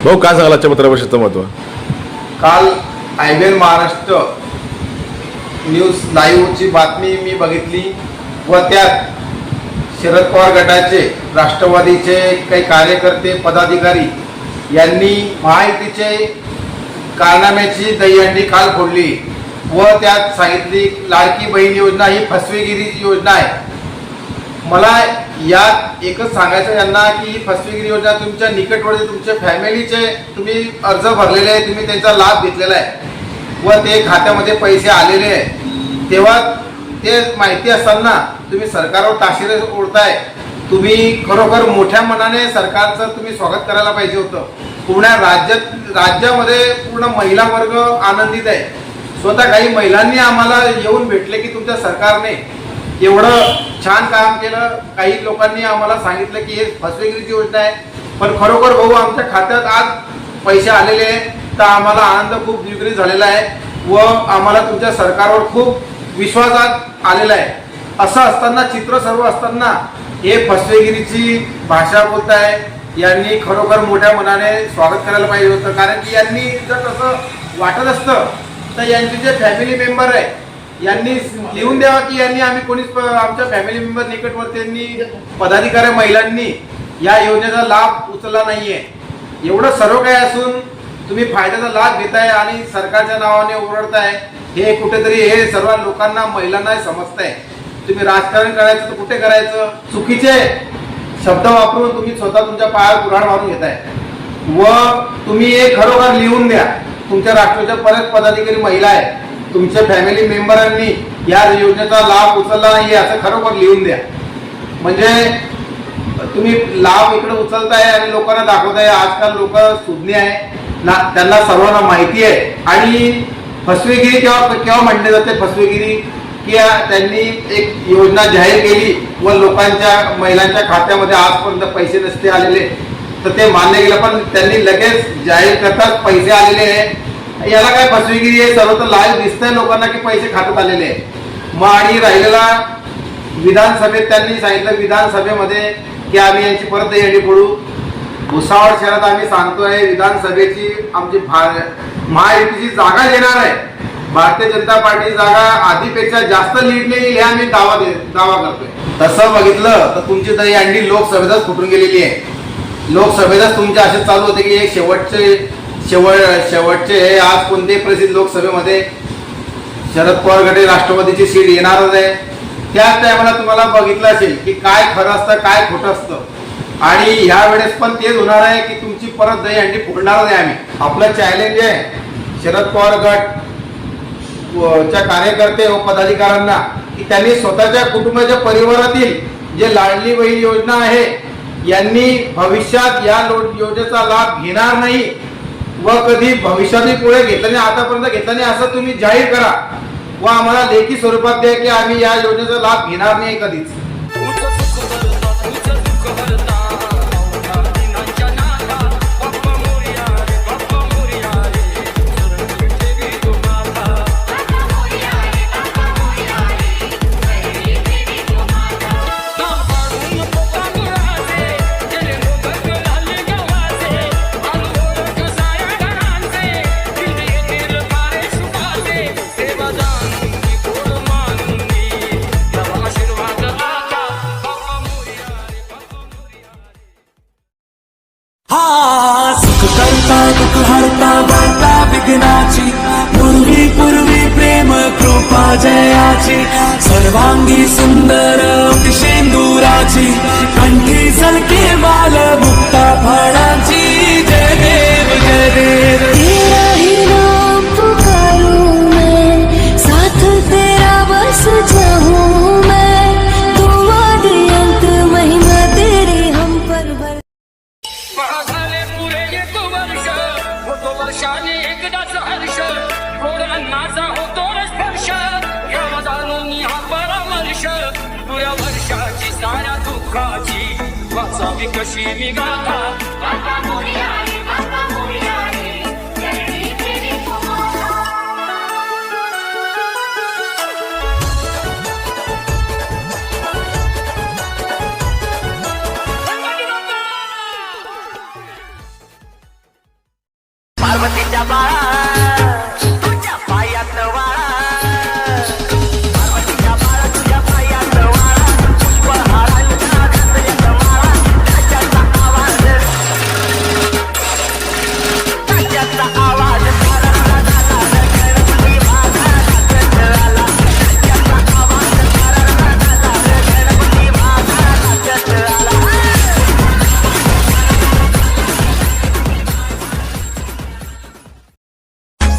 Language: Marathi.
भाऊ काय सांगाल आजच्या पत्रपरिषदेचं महत्त्व काल I B N Maharashtra news लाईव्हची बातमी मी बघितली. व त्यात शरद पवार गटाचे राष्ट्रवादीचे काही कार्यकर्ते पदाधिकारी यांनी महायुतीचे कारनाम्याची दहीहंडी काल फोडली व त्यात सांगितली लाडकी बहीण योजना ही फसवेगिरीची योजना आहे. मला यात एकच सांगायचं यांना की ही फसवेगिरी योजना तुमच्या निकटवर्ती तुमच्या फॅमिलीचे तुम्ही अर्ज भरलेले आहे तुम्ही त्यांचा लाभ घेतलेला आहे व ते खात्यामध्ये पैसे आलेले आहे. तेव्हा ते माहिती असताना तुम्ही सरकारवर ताशिरे ओढताय तुम्ही खरोखर मोठ्या मनाने सरकारचं तुम्ही स्वागत करायला पाहिजे होतं. पूर्ण राज्यात राज्यामध्ये पूर्ण महिला वर्ग आनंदित आहे. स्वतः काही महिलांनी आम्हाला येऊन भेटले की तुमच्या सरकारने एवढं छान काम केलं. काही लोकांनी आम्हाला सांगितलं की हे फसवेगिरीची योजना आहे. पण खरोखर भाऊ आमच्या खात्यात आज पैसे आलेले आहेत तर आम्हाला आनंद खूप द्विगुणित झालेला आहे व आम्हाला तुमच्या सरकारवर खूप विश्वासात आलेला आहे. असं असताना चित्र सर्व असताना हे फसवेगिरीची भाषा बोलत आहे यांनी खरोखर मोठ्या मनाने स्वागत करायला पाहिजे होतं. कारण की यांनी जर तसं वाटत असतं तर यांचे जे फॅमिली मेंबर आहे यांनी लिहून द्यावा की यांनी आम्ही कोणीच प- आमच्या फॅमिली मेंबर निकटवर्तींनी पदाधिकारी महिलांनी या योजनेचा लाभ उचलला नाहीये. एवढं सर्व काही असून तुम्ही फायद्याचा लाभ घेताय आणि सरकारच्या नावाने ओरडताय. हे कुठेतरी हे सर्व लोकांना महिलांना समजतंय. तुम्ही राजकारण करायचं तर कुठे करायचं? चुकीचे शब्द वापरून तुम्ही स्वतः तुमच्या पायावर कुऱ्हाड मारून घेताय. व तुम्ही हे खरोखर लिहून द्या. तुमच्या राष्ट्राच्या परत पदाधिकारी महिला आहे. तुमच्या फॅमिली मेंबरांनी या योजनेचा लाभ उचलला नाही असं खरोखर लिहून द्या. म्हणजे तुम्ही लाभ इकडे उचलताय आणि लोकांना दाखवताय. आजकाल लोक सुज्ञ आहे. ना त्यांना सर्वांना माहिती आहे. आणि फसवेगिरी केव्हा केव्हा म्हटले जाते? फसवेगिरी की त्यांनी एक योजना जाहीर केली व लोकांच्या महिलांच्या खात्यामध्ये आजपर्यंत पैसे नसते आलेले तर ते मान्य केलं. पण त्यांनी लगेच जाहीर करताच पैसे आलेले आहे. याला काय फसवेगिरी आहे? सर्व तर लाईव्ह दिसतंय लोकांना की पैसे खात्यात आलेले आहे. मग आणि राहिलेला विधानसभेत त्यांनी सांगितलं विधानसभेमध्ये की आम्ही यांची परत येणी पडू भुसावळ शहरात आम्ही सांगतोय विधानसभेची आमची महायुतीची जागा देणार आहे. भारतीय जनता पार्टी जागा आधीपेक्षा जास्त लीड येईल हे आम्ही दावा दे दावा करतोय. तसं बघितलं तर तुमची दहीहंडी लोकसभेतच फुटून गेलेली आहे. लोकसभेतच तुमचे असे चालू होते की हे शेवटचे शेवट शेवटचे हे आज कोणते प्रसिद्ध लोकसभेमध्ये शरद पवार गटे राष्ट्रवादीची सीट येणारच आहे. त्याच टायमाला तुम्हाला बघितलं असेल की काय खरं असतं काय खोटं असतं. आणि ह्या वेळेस पण तेच होणार आहे की तुमची परत दही अंडी फोडणारच आहे आम्ही. आपलं चॅलेंज आहे. शरद पवार गट च्या कार्यकर्ते व पदाधिकाऱ्यांना की त्यांनी स्वतःच्या कुटुंबाच्या परिवारातील जे लाडली बहीण योजना आहे यांनी भविष्यात या योजनेचा लाभ घेणार नाही व कधी भविष्यातही पुढे घेतला नाही आतापर्यंत घेतला नाही असं तुम्ही जाहीर करा व आम्हाला लेखी स्वरूपात द्या की आम्ही या योजनेचा लाभ घेणार नाही कधीच. जयाची सर्वांगी सुंदर शेंदुराची कंठी सलके माल मुक्ता फळाची जय देव जय देव. तेरा ही नाम पुकारूं मैं साथ तेरा बस चाहूँ मैं तुम आदि अंत महिमा तेरी हम पर भर। झाले पुरे एक वर्ष होतो वर्षाने एकदाच हर्ष गोड अन्नाचा होतो स्पर्श Because she me gata, gata